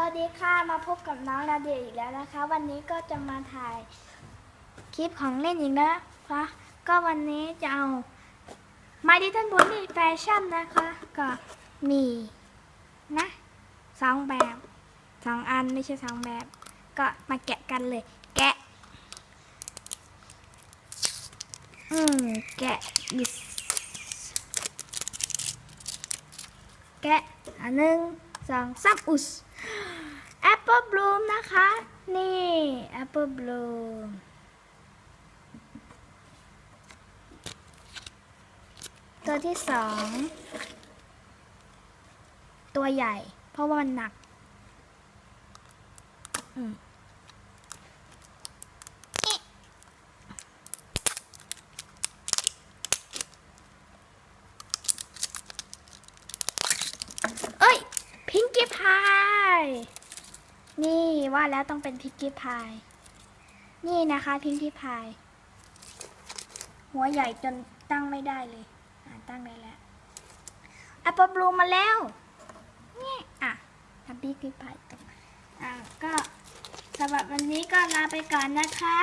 วัสดีค่ะมาพบกับน้องนาเดียอีกแล้วนะคะ วันนี้ก็จะมาถ่ายคลิปของเล่นอีกนะคะก็วันนี้จะเอา My Little Pony Fashion นะคะ ก็มีนะสองแบบสองอันไม่ใช่สองแบบ ก็มาแกะกันเลย แกะ อืม แกะยิสแกะอันหนึ่ง สองสามอุสแอปเปิลบลูมนะคะ นี่แอปเปิลบลูมตัวที่สองตัวใหญ่ เพราะว่ามันหนัก อืมอิ๊ะเอ้ย พิงกี้พาย นี่ว่าแล้วต้องเป็นพิงกี้พาย นี่นะคะพิงกี้พาย หัวใหญ่จนตั้งไม่ได้เลย อ่าตั้งได้แล้วแอปเปิลบลูมาแล้วนี่อะทำพิงกี้พายตกอะก็สำหรับวันนี้ก็ลาไปก่อนนะคะ